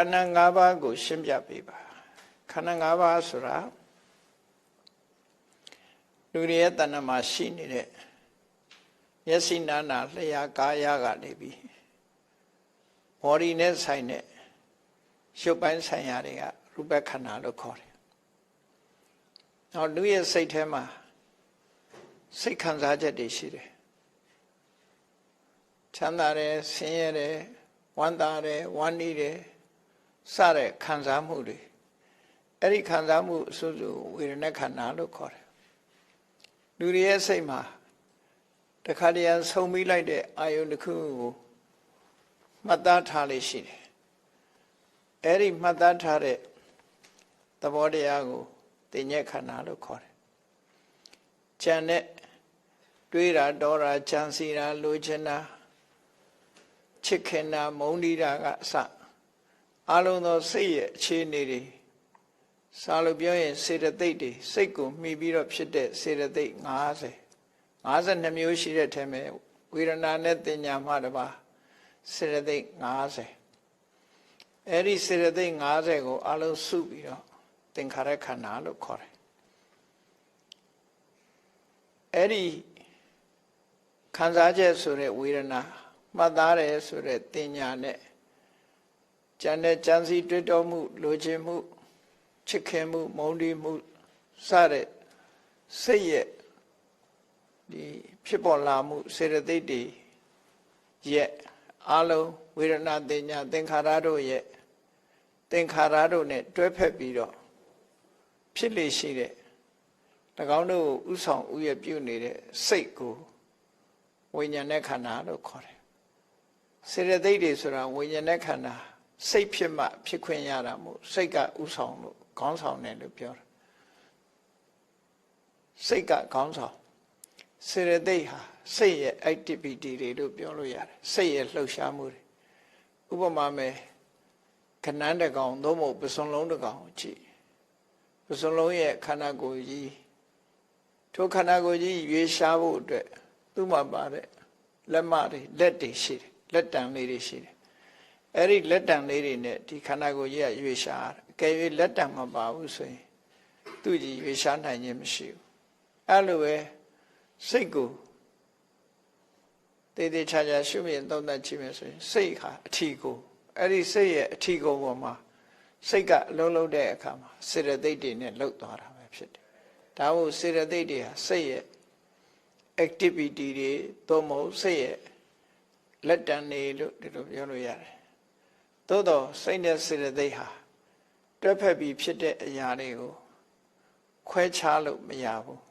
န္ဓာ၅ပါးကို ရှင်းပြပေးပါခန္ဓာ၅ပါးဆိုတာလူတွေရဲ့တဏ္ဍမှာရှိနေတဲ့မျက်စိနာနာလျှာကာယကနေပြီးဘော်ဒီနဲ့ဆိုင်တဲ့ရုပ်ပိုင်းဆိုင်ရာတွေကရူပခန္ဓာလို့ခေါ်တယ်။နောက်လူရဲ့စိတ်ထဲမှာစိတ်ခံစားချက်တွေရှိတယ်။ချမ်းသာတယ်ဆင်းရဲတယ်ဝမ်းသာတယ်ဝမ်းနည်းတယ် စတဲ့ခံစားမှုတွေအဲ့ဒီခံစားမှုအစွစုဝေဒနာခန္ဓာလို့ခေါ်တယ်လူတွေရဲ့စိတ်မှာတခါတည်းဆုံပြီးလိုက်တဲ့အာယုန်တစ်ခုကိုမှတ်သားထားလေးရှိတယ်အဲ့ဒီမှတ်သားထားတဲ့သဘောတရားကိုတင်ညက်ခန္ဓာလို့ခေါ်တယ်ကြံတဲ့တွေးတာဒေါတာကြံစီတာလိုချင်တာချစ်ခင်တာမုန်းတီးတာကအစ အလုံးသောစိတ်ရဲ့အခြေအနေတွေစာလို့ပြောရင်စေတသိက်တွေစိတ်ကိုမှီပြီးတော့ဖြစ်တဲ့စေတသိက်50 52မျိုးရှိတဲ့ထဲမှာဝေဒနာနဲ့တင်ညာမှတပါစေတသိက်50အဲ့ဒီစေတသိက်50ကိုအလုံးစုပြီးတော့သင်္ခါရခန္ဓာလို့ခေါ်တယ်အဲ့ဒီခံစားချက်ဆိုတဲ့ဝေဒနာမှတ်သားတယ်ဆိုတဲ့တင်ညာနဲ့ ကြံတဲ့ကြံစီတွေ့တော်မှုလိုချင်မှုချစ်ခင်မှုမုန်းတီးမှုစတဲ့စိတ်ရဲ့ဒီဖြစ်ပေါ်လာမှုစေတသိက်တွေရဲ့အလုံးဝေဒနာတင်ညာသင်္ခါရတို့ရဲ့သင်္ခါရတို့ ਨੇ တွဲဖက်ပြီးတော့ဖြစ်လေရှိတဲ့၎င်းတို့ဥဆောင်ဥရပြုနေတဲ့စိတ်ကိုဝိညာဉ်နဲ့ခန္ဓာလို့ခေါ်တယ်စေတသိက်တွေဆိုတာဝိညာဉ်နဲ့ခန္ဓာ စိတ်ဖြစ်မှဖြစ်ခွင့်ရတာမို့စိတ်ကဥဆောင်လို့ခေါင်းဆောင်တယ်လို့ပြောတာစိတ်ကခေါင်းဆောင်စေရသိက်ဟာစိတ်ရဲ့ activity တွေလို့ပြောလို့ရတယ်စိတ်ရဲ့လှုပ်ရှားမှုတွေဥပမာမဲ့ခဏန်းတကောင်သို့မဟုတ်ပစွန်လုံးတကောင်ကြည့်ပစွန်လုံးရဲ့ခန္ဓာကိုယ်ကြီးထိုခန္ဓာကိုယ်ကြီးရွေးရှားဖို့အတွက်သူ့မှာပါတဲ့လက်မတွေလက်တွေရှိတယ်လက်တံလေးတွေရှိတယ် အဲ့ဒီလက်တံလေးတွေနဲ့ဒီခန္ဓာကိုယ်ကြီးကရွေးရှားတယ်အကယ်၍လက်တံမပါဘူးဆိုရင်သူ့ကြီးရွေးရှားနိုင်ခြင်းမရှိဘူးအဲ့လိုပဲစိတ်ကိုတည်တည်ချာချာရှုမြင်သုံးသပ်ကြည့်မယ်ဆိုရင်စိတ်ဟာအထီကိုအဲ့ဒီစိတ်ရဲ့အထီကိုပေါ်မှာစိတ်ကအလုံးလုံးတဲ့အခါမှာစေတသိက်တွေနဲ့လှုပ်သွားတာပဲဖြစ်တယ်ဒါမို့စေတသိက်တွေဟာစိတ်ရဲ့ activity တွေသို့မဟုတ်စိတ်ရဲ့လက်တံနေလို့ဒီလိုပြောလို့ရတယ် သို့တော့စိတ်နဲ့စေတသိက်ဟာတွဲဖက်ပြီးဖြစ်တဲ့အရာတွေကိုခွဲခြားလို့မရဘူး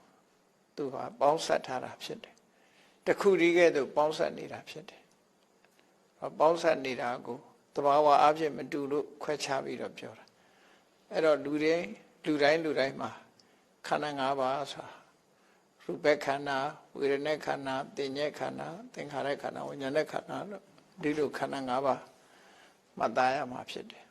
သူကပေါင်းဆက်ထားတာဖြစ်တယ်တခုတည်းကဲ့သို့ပေါင်းဆက်နေတာဖြစ်တယ်ပေါင်းဆက်နေတာကိုတဘာဝအဖြစ်မတူလို့ခွဲခြားပြီးတော့ပြောတာအဲ့တော့လူတွေလူတိုင်းလူတိုင်းမှာခန္ဓာ၅ပါးဆိုတာရူပခန္ဓာဝေဒနာခန္ဓာတင်ញက်ခန္ဓာသင်္ခါရခန္ဓာဝိညာဉ်ခန္ဓာလို့ဒီလိုခန္ဓာ၅ပါး မှတ်သားရမှာဖြစ်တယ်